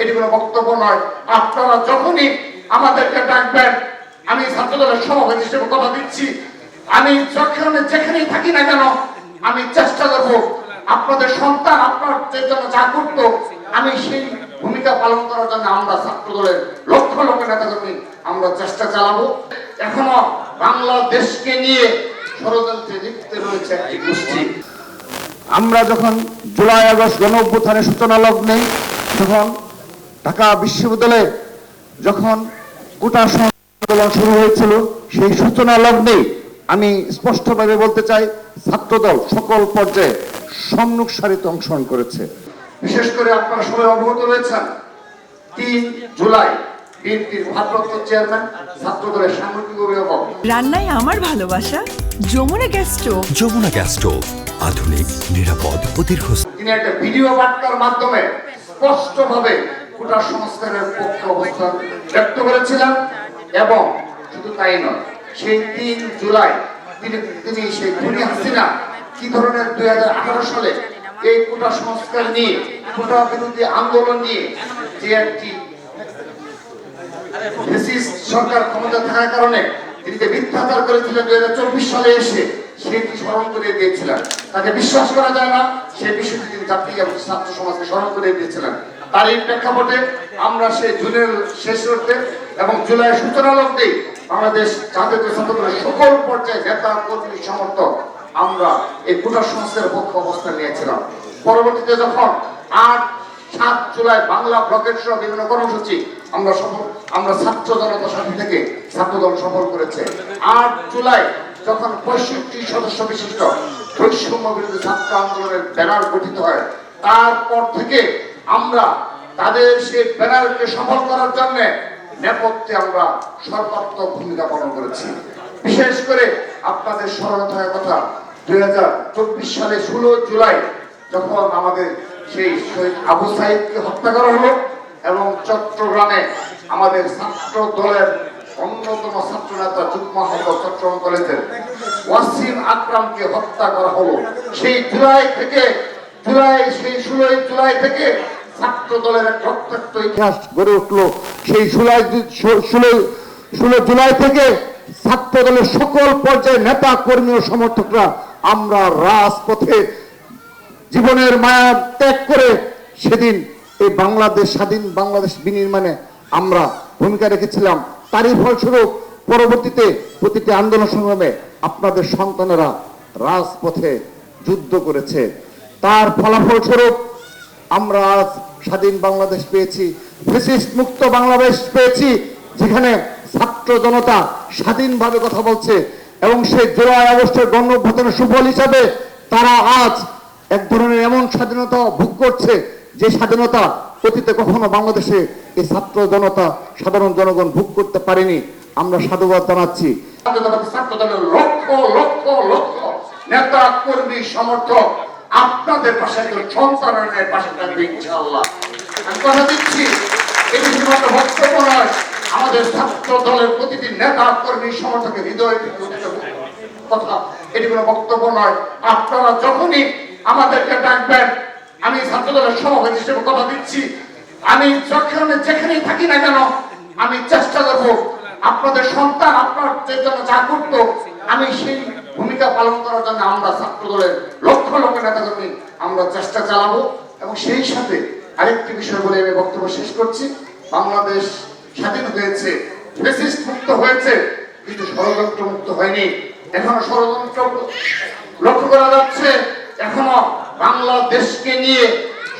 এটি কোনো বক্তব্য নয়। আপনারা যখনই আমাদেরকে ডাকবেন, আমি ছাত্রদলের সভাপতি হিসেবে কথা দিচ্ছি। আমি যখন যেখানেই থাকি না কেন, আমি চেষ্টা করব আপনাদের সন্তান আপনার জন্য যা করতো, আমি সেই ভূমিকা পালন করার জন্য আমরা ছাত্রদলের লক্ষ লক্ষ নেতাকর্মী আমরা চেষ্টা চালাবো। এখনও বাংলাদেশকে নিয়ে ষড়যন্ত্রে লিপ্ত রয়েছে একটি গোষ্ঠী। আমরা যখন জুলাই আগস্ট গণ অভ্যুত্থানের সূচনা লগ্নে, তখন ঢাকা বিশ্ববিদ্যালয়ে যখন কোটা সংস্কার আন্দোলন শুরু হয়েছিল সেই সূচনা লগ্নে আমি স্পষ্টভাবে বলতে চাই ছাত্রদল সকল পর্যায়ে সম্মুখ সারিতে অংশগ্রহণ করেছে। বিশেষ করে আপনারা সবাই অবগত রয়েছেন তিন জুলাই চেয়ারম্যান ছাত্রদলের সাংগঠনিক অভিভাবক। রান্নায় আমার ভালোবাসা Jamuna gas stove. Jamuna gas stove আধুনিক নিরাপদ ও দীর্ঘস্থায়ী। তিনি একটা ভিডিও বার্তার মাধ্যমে স্পষ্টভাবে কোটা সংস্কারের পক্ষে অবস্থান ব্যক্ত করেছিলেন এবং শুধু তাই নয়, সেই তিন জুলাই তিনি তিনি সেই খুনি হাসিনা কি ধরনের দুই সালে এই কোটা সংস্কার নিয়ে কোটা বিরোধী আন্দোলন নিয়ে যে একটি সরকার ক্ষমতা থাকার কারণে তিনি যে মিথ্যাচার করেছিলেন দুই হাজার চব্বিশ সালে এসে সেটি স্মরণ করে দিয়েছিলেন। তাকে বিশ্বাস করা যায় না সেই বিষয়টি তিনি জাতি এবং ছাত্র সমাজকে স্মরণ করে দিয়েছিলেন। তার এই প্রেক্ষাপটে আমরা সেই জুনের শেষ করতে এবং জুলাই সূচনা লগ্নেই বাংলাদেশ জাতীয় ছাত্রদলের সকল পর্যায়ে নেতা কর্মী সমর্থক আমরা এই কোটা সংস্কারের পক্ষ অবস্থান নিয়েছিলাম। পরবর্তীতে যখন আট, সাত জুলাই বাংলা ব্লকের সহ বিভিন্ন কর্মসূচি আমরা সফল, আমরা ছাত্র জনতা সাথে থেকে ছাত্রদল সফল করেছে। আট জুলাই যখন পঁয়ষট্টি সদস্য বিশিষ্ট বৈষম্য বিরোধী ছাত্র আন্দোলনের ব্যানার গঠিত হয়, তারপর থেকে আমরা তাদের সেই ব্যানারকে সফল করার জন্য নেপথ্যে আমরা সর্বাত্মক ভূমিকা পালন করেছি। বিশেষ করে আপনাদের স্মরণ থাকার কথা, দুই হাজার চব্বিশ সালে ষোলো জুলাই যখন আমাদের সেই শহীদ আবু সাইদকে হত্যা করা হলো এবং চট্টগ্রামে আমাদের ছাত্র দলের অন্যতম ছাত্র নেতা যুগ্ম চট্টগ্রাম কলেজের ওয়াসিম আকরামকে হত্যা করা হলো। সেই জুলাই থেকে, জুলাই, সেই ষোলোই জুলাই থেকে ছাত্র দলের ইতিহাস গড়ে উঠল। সেই জুলাই ষোলো জুলাই থেকে ছাত্র দলের সকল পর্যায়ে নেতা, কর্মী ও সমর্থকরা আমরা রাজপথে জীবনের মায়া ত্যাগ করে সেদিন এই বাংলাদেশ, স্বাধীন বাংলাদেশ বিনির্মাণে আমরা ভূমিকা রেখেছিলাম। তারই ফলস্বরূপ পরবর্তীতে প্রতিটি আন্দোলন সংগ্রামে আপনাদের সন্তানেরা রাজপথে যুদ্ধ করেছে। তার ফলাফল স্বরূপ আমরা স্বাধীন বাংলাদেশ পেয়েছি ফেসিস্ট মুক্ত বাংলাদেশ পেয়েছি, যেখানে ছাত্র জনতা স্বাধীনভাবে কথা বলছে এবং সেই জুলাই আগস্টের গণ অভ্যুত্থানের সুফল হিসাবে তারা আজ এক ধরনের এমন স্বাধীনতা ভোগ করছে যে স্বাধীনতা অতীতে কখনো বাংলাদেশে এই ছাত্র জনতা, সাধারণ জনগণ ভোগ করতে পারেনি। আমরা সাধুবাদ জানাচ্ছি। ছাত্র লক্ষ লক্ষ লক্ষ নেতা, কর্মী, সমর্থক আপনাদের পাশে একজন সন্তানের পাশে থাকবে, ইনশাআল্লাহ। আমি কথা দিচ্ছি এটি শুধুমাত্র বক্তব্য নয়, আমাদের ছাত্র দলের প্রতিটি নেতা, কর্মী, সমর্থকের হৃদয় কথা, এটি কোনো বক্তব্য নয়। আপনারা যখনই আমাদেরকে ডাকবেন, আমি ছাত্র দলের সভাপতি হিসেবে কথা দিচ্ছি। আমি যখন যেখানেই থাকি না কেন, আমি চেষ্টা করব আপনাদের সন্তান, আপনার যে জন্য যা করতো, আমি সেই ভূমিকা পালন করার জন্য আমরা ছাত্র দলের লক্ষ লক্ষ নেতাকর্মী আমরা চেষ্টা চালাবো। এবং সেই সাথে আরেকটি বিষয় বলে আমি বক্তব্য শেষ করছি। বাংলাদেশ স্বাধীন হয়েছে ফেসিস্ট মুক্ত হয়েছে, কিন্তু ষড়যন্ত্র মুক্ত হয়নি। এখনও ষড়যন্ত্র লক্ষ্য করা যাচ্ছে, এখনও বাংলাদেশকে নিয়ে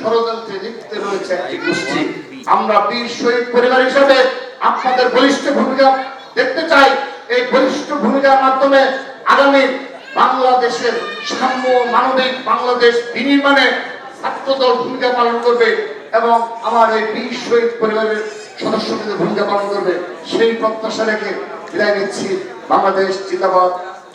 ষড়যন্ত্রে লিপ্ত রয়েছে একটি গোষ্ঠী। আমরা বীর শহীদ পরিবার হিসাবে আপনাদের বলিষ্ঠ ভূমিকা দেখতে চাই। এই বলিষ্ঠ ভূমিকার মাধ্যমে আগামী বাংলাদেশের সাম্য মানবিক বাংলাদেশ বিনির্মাণে ছাত্রদল ভূমিকা পালন করবে এবং আমার এই বীর শহীদ পরিবারের সদস্যদের ভূমিকা পালন করবে, সেই প্রত্যাশা রেখে বিদায় নিচ্ছি। বাংলাদেশ জিন্দাবাদ।